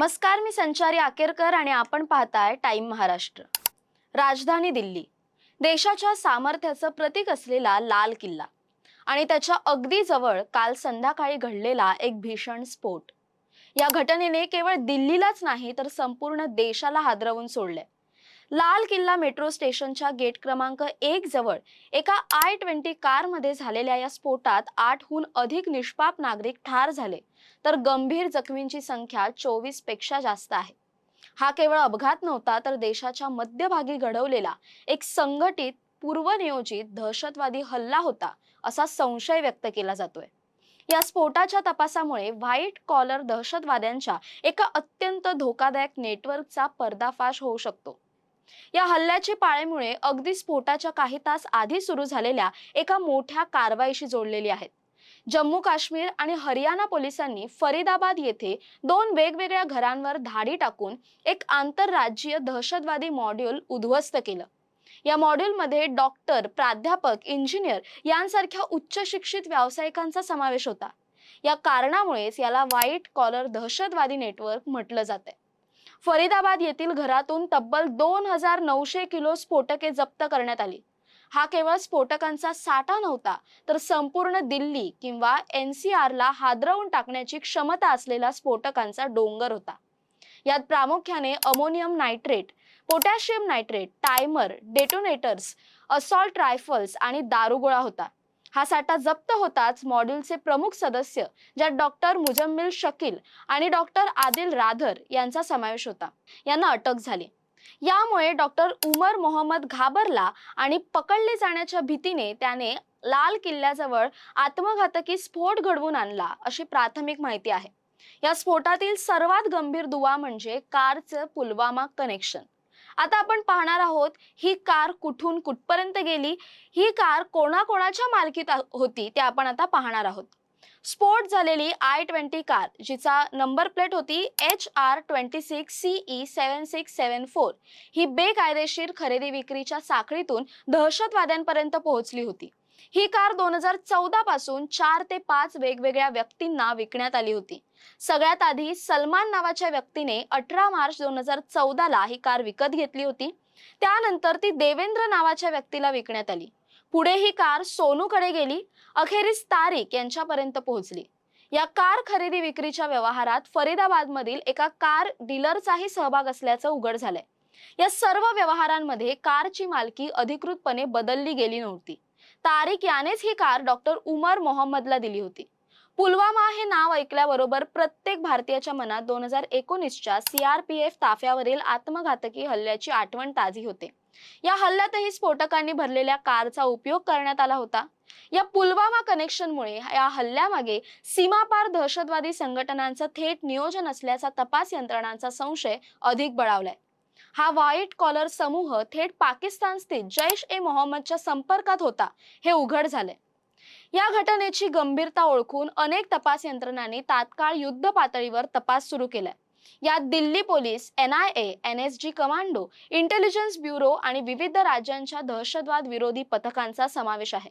नमस्कार मी संचारी आकेरकर आणि आपण पाहताय टाइम महाराष्ट्र. राजधानी दिल्ली. देशाच्या सामर्थ्याचं प्रतीक असलेला लाल किल्ला आणि त्याच्या अगदी जवळ काल संध्याकाळी घडलेला एक भीषण स्फोट. या घटनेने केवळ दिल्लीलाच नाही तर संपूर्ण देशाला हादरवून सोडले लाल किल्ला मेट्रो स्टेशनच्या गेट क्रमांक एक जवळ एका आय ट्वेंटी कारमध्ये झालेल्या या स्फोटात आठहून अधिक निष्पाप नागरिक ठार झाले. तर गंभीर जखमींची संख्या चोवीसपेक्षा जास्त आहे. हा केवळ अपघात नव्हता तर देशाच्या मध्यभागी घडवलेला एक संघटित पूर्वनियोजित दहशतवादी हल्ला होता असा संशय व्यक्त केला जातोय. या स्फोटाच्या तपासामुळे व्हाईट कॉलर दहशतवाद्यांच्या एका अत्यंत धोकादायक नेटवर्कचा पर्दाफाश होऊ शकतो. या हल्ल्याची पाळेमुळे अगदी स्फोटाच्या काही तास आधी सुरू झालेल्या एका मोठ्या कारवाईशी जोडलेली आहेत. जम्मू काश्मीर आणि हरियाणा पोलिसांनी फरीदाबाद येथे दोन वेगवेगळ्या घरांवर धाडी टाकून एक आंतरराज्यीय दहशतवादी मॉड्यूल उद्ध्वस्त केलं. या मॉड्यूलमध्ये डॉक्टर प्राध्यापक इंजिनियर यांसारख्या उच्च शिक्षित व्यावसायिकांचा समावेश होता. या कारणामुळेच याला व्हाईट कॉलर दहशतवादी नेटवर्क म्हटलं जाते फरीदाबाद येथील घरातून तब्बल दोन हजार नऊशे किलो स्फोटके जप्त करण्यात आली. हा केवळ स्फोटकांचा साठा नव्हता तर संपूर्ण दिल्ली किंवा एन सी आरला हादरवून टाकण्याची क्षमता असलेला स्फोटकांचा डोंगर होता. यात प्रामुख्याने ammonium nitrate potassium nitrate timer detonators assault rifles आणि दारुगोळा होता. हा साठा जप्त होताच मॉड्यूलचे प्रमुख सदस्य ज्यात डॉक्टर मुजम्मिल शकील आणि डॉक्टर आदिल राधर यांचा समावेश होता. यांना अटक झाली. यामुळे डॉक्टर उमर मोहम्मद घाबरला आणि पकडले जाण्याच्या भीतीने त्याने लाल किल्ल्याजवळ आत्मघातकी स्फोट घडवून आणला अशी प्राथमिक माहिती आहे. या स्फोटातील सर्वात गंभीर दुवा म्हणजे कारचं पुलवामा कनेक्शन आता आपण पाहणार आहोत ही कार कुठून कुठपर्यंत गेली? ही कार कोणाकोणाच्या मालकीत होती ते आपण आता पाहणार आहोत. स्फोट झालेली आय ट्वेंटी कार जिचा नंबर प्लेट होती H R twenty six C E seven six seven four. ही बेकायदेशीर खरेदी विक्रीच्या साखळीतून दहशतवाद्यांपर्यंत पोहोचली होती. ही कार दोन हजार चौदा पासून चार ते पाच वेगवेगळ्या व्यक्तींना विकण्यात आली होती. सगळ्यात आधी सलमान नावाच्या व्यक्तीने अठरा मार्च दोन हजार चौदाला ही कार विकत घेतली होती. त्यानंतर ती देवेंद्र नावाच्या व्यक्तीला विकण्यात आली. पुढे ही कार सोनूकडे गेली अखेरीस तारिक यांच्यापर्यंत पोहोचली. या कार खरेदी विक्रीच्या व्यवहारात फरीदाबादमधील एका कार डीलरचाही सहभाग असल्याचं उघड झालंय. या सर्व व्यवहारांमध्ये कारची मालकी अधिकृतपणे बदलली गेली नव्हती. तारिक यानेच ही कार डॉक्टर उमर मोहम्मदला दिली होती. पुलवामा हे नाव ऐकल्याबरोबर प्रत्येक भारतीयाच्या मनात दोन हजार एकोणीसच्या सीआरपीएफ ताफ्यावरील आत्मघातकी हल्ल्याची आठवण ताजी होते. या हल्ल्यातही स्फोटकांनी भरलेल्या कारचा उपयोग करण्यात आला होता. या पुलवामा कनेक्शनमुळे या हल्ल्यामागे सीमापार दहशतवादी संघटनांचं थेट नियोजन असल्याचा तपास यंत्रणांचा संशय अधिक बळावलाय. हा व्हाईट कॉलर समूह थेट पाकिस्तान स्थित जैश ए मोहम्मदच्या संपर्कात होता हे उघड झालंय. या घटनेची गंभीरता ओळखून अनेक तपास यंत्रणांनी तात्काळ युद्ध पातळीवर तपास सुरू केलाय. यात Delhi police N I A N S G commando intelligence bureau आणि विविध राज्यांच्या दहशतवाद विरोधी पथकांचा समावेश आहे.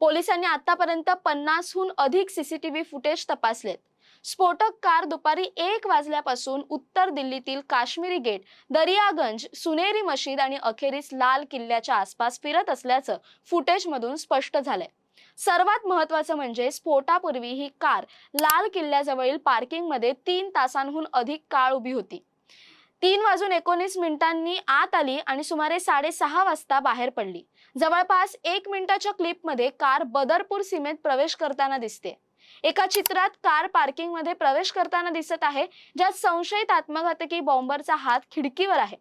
पोलिसांनी आतापर्यंत पन्नासहून अधिक सीसीटीव्ही फुटेज तपासलेत. स्फोटक कार दुपारी एक वाजल्यापासून उत्तर दिल्लीतील काश्मीरी गेट दरियागंज सुनेरी मशीद आणि अखेरीस लाल किल्ल्याच्या आसपास फिरत असल्याचं फुटेजमधून स्पष्ट झालंय. सर्वात महत्वाचं म्हणजे स्फोटापूर्वी ही कार लाल किल्ल्याजवळील पार्किंगमध्ये तीन तासांहून अधिक काळ उभी होती. तीन वाजून एकोणीस मिनिटांनी आत आली आणि सुमारे साडेसहा वाजता बाहेर पडली. जवळपास एक मिनिटाच्या क्लिपमध्ये कार बदरपूर सीमेत प्रवेश करताना दिसते. एका चित्रात कार पार्किंगमध्ये प्रवेश करताना दिसत आहे ज्यात संशयित आत्मघातकी बॉम्बरचा हात खिडकीवर आहे.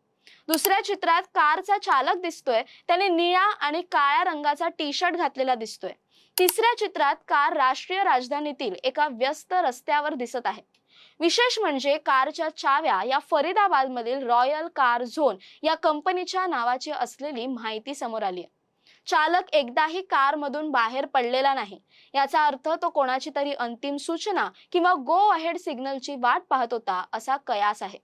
दुसऱ्या चित्रात कारचा चालक दिसतोय त्याने निळ्या आणि काळ्या रंगाचा टी शर्ट घातलेला दिसतोय. तिसऱ्या चित्रात कार राष्ट्रीय राजधानीतील एका व्यस्त रस्त्यावर दिसत आहे. विशेष म्हणजे कारच्या चाव्या या फरीदाबाद मधील रॉयल कार झोन या कंपनीच्या नावाची असलेली माहिती समोर आली आहे. चालक एकदाही कारमधून बाहेर पडलेला नाही. याचा अर्थ तो कोणाची तरी अंतिम सूचना किंवा गो अहेड सिग्नलची वाट पाहत होता असा कयास आहे.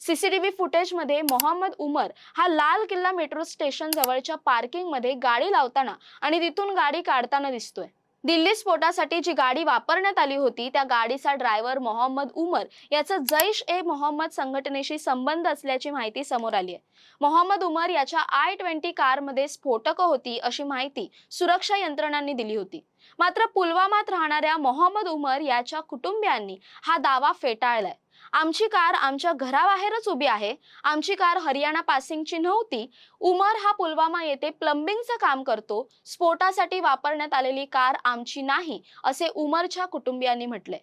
सीसीटीव्ही फुटेजमध्ये मोहम्मद उमर हा लाल किल्ला मेट्रो स्टेशन जवळच्या पार्किंगमध्ये गाडी लावताना आणि तिथून गाडी काढताना दिसतोय. दिल्ली स्फोटासाठी जी गाडी वापरण्यात आली होती त्या गाडीचा ड्रायव्हर मोहम्मद उमर याचा जैश ए मोहम्मद संघटनेशी संबंध असल्याची माहिती समोर आली आहे. मोहम्मद उमर याच्या आय ट्वेंटी कारमध्ये स्फोटकं होती अशी माहिती सुरक्षा यंत्रणांनी दिली होती. मात्र पुलवामात राहणाऱ्या मोहम्मद उमर याच्या कुटुंबियांनी हा दावा फेटाळलाय. आमची कार आमच्या घराबाहेरच उभी आहे. आमची कार हरियाणा पासिंगची नव्हती. उमर हा पुलवामा येथे प्लंबिंगचं काम करतो. स्फोटासाठी वापरण्यात आलेली कार आमची नाही असे उमरच्या कुटुंबियांनी म्हटले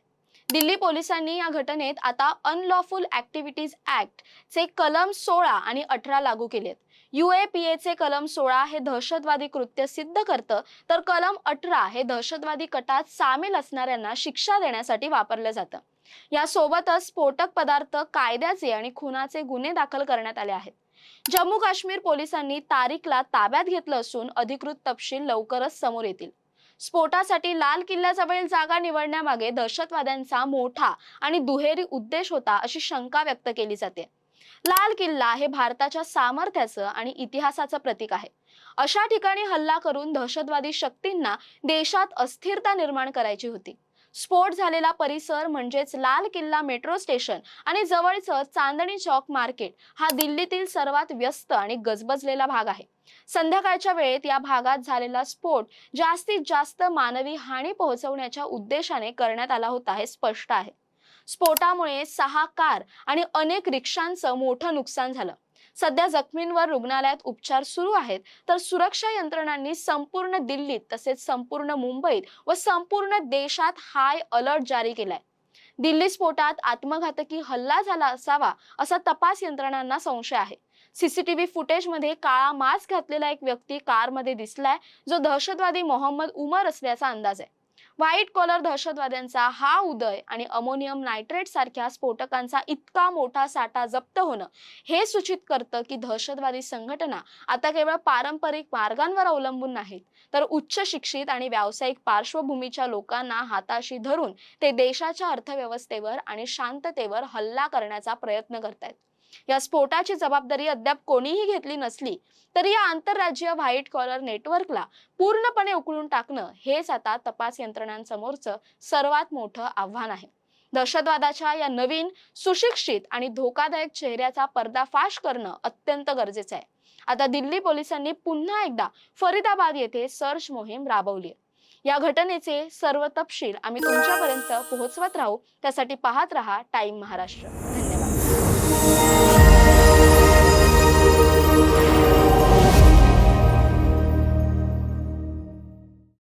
दिल्ली पोलिसांनी या घटनेत आता अनलॉफुल ऍक्टिव्हिटीज ऍक्ट चे कलम सोळा आणि अठरा लागू केलेत. युएपीएचे चे कलम सोळा हे दहशतवादी कृत्य सिद्ध करतं. तर कलम अठरा हे दहशतवादी कटात सामील असणाऱ्यांना शिक्षा देण्यासाठी वापरलं जातं. यासोबतच स्फोटक पदार्थ कायद्याचे आणि खुनाचे गुन्हे दाखल करण्यात आले आहेत. जम्मू काश्मीर पोलिसांनी तारिकला ताब्यात घेतलं असून अधिकृत तपशील लवकरच समोर येतील. स्फोटासाठी लाल किल्ल्याजवळील जागा निवडण्यामागे दहशतवाद्यांचा मोठा आणि दुहेरी उद्देश होता अशी शंका व्यक्त केली जाते. लाल किल्ला हे भारताच्या सामर्थ्याचं आणि इतिहासाचं प्रतीक आहे. अशा ठिकाणी हल्ला करून दहशतवादी शक्तींना देशात अस्थिरता निर्माण करायची होती. स्फोट झालेला परिसर म्हणजेच लाल किल्ला मेट्रो स्टेशन आणि जवळचं चांदणी चौक मार्केट हा दिल्लीतील सर्वात व्यस्त आणि गजबजलेला भाग आहे. संध्याकाळच्या वेळेत या भागात झालेला स्फोट जास्तीत जास्त मानवी हानी पोहोचवण्याच्या उद्देशाने करण्यात आला होता हे स्पष्ट आहे. स्फोटामुळे सहा कार आणि अनेक रिक्षांचं मोठं नुकसान झालं. सध्या जखमींवर रुग्णालयात उपचार सुरू आहेत. तर सुरक्षा यंत्रणांनी संपूर्ण दिल्लीत तसेच संपूर्ण मुंबईत व संपूर्ण देशात हाय अलर्ट जारी केलाय. दिल्ली स्फोटात आत्मघातकी हल्ला झाला असावा असा तपास यंत्रणांना संशय आहे. सीसीटीव्ही फुटेजमध्ये काळा मास्क घातलेला एक व्यक्ती कारमध्ये दिसलाय जो दहशतवादी मोहम्मद उमर असल्याचा अंदाज आहे. व्हाईट कॉलर दहशतवाद्यांचा हा उदय आणि अमोनियम नायट्रेट सारख्या स्फोटकांचा इतका मोठा साठा जप्त होणं हे सूचित करतं की दहशतवादी संघटना आता केवळ पारंपरिक मार्गांवर अवलंबून नाहीत तर उच्च शिक्षित आणि व्यावसायिक पार्श्वभूमीच्या लोकांना हाताशी धरून ते देशाच्या अर्थव्यवस्थेवर आणि शांततेवर हल्ला करण्याचा प्रयत्न करतायत. या स्फोटाची जबाबदारी अद्याप कोणीही घेतली नसली तरी या आंतरराज्यीय व्हाईट कॉलर नेटवर्कला पूर्णपणे उकळून टाकणं हेच आता तपास यंत्रणांसमोरचं सर्वात मोठं आव्हान आहे. दहशतवादाच्या या नवीन सुशिक्षित आणि धोकादायक चेहऱ्याचा पर्दाफाश करणं अत्यंत गरजेचं आहे. आता दिल्ली पोलिसांनी पुन्हा एकदा फरीदाबाद येथे सर्च मोहीम राबवली या घटनेचे सर्व तपशील आम्ही तुमच्यापर्यंत पोहोचवत राहू. त्यासाठी पाहत रहा टाइम महाराष्ट्र. धन्यवाद.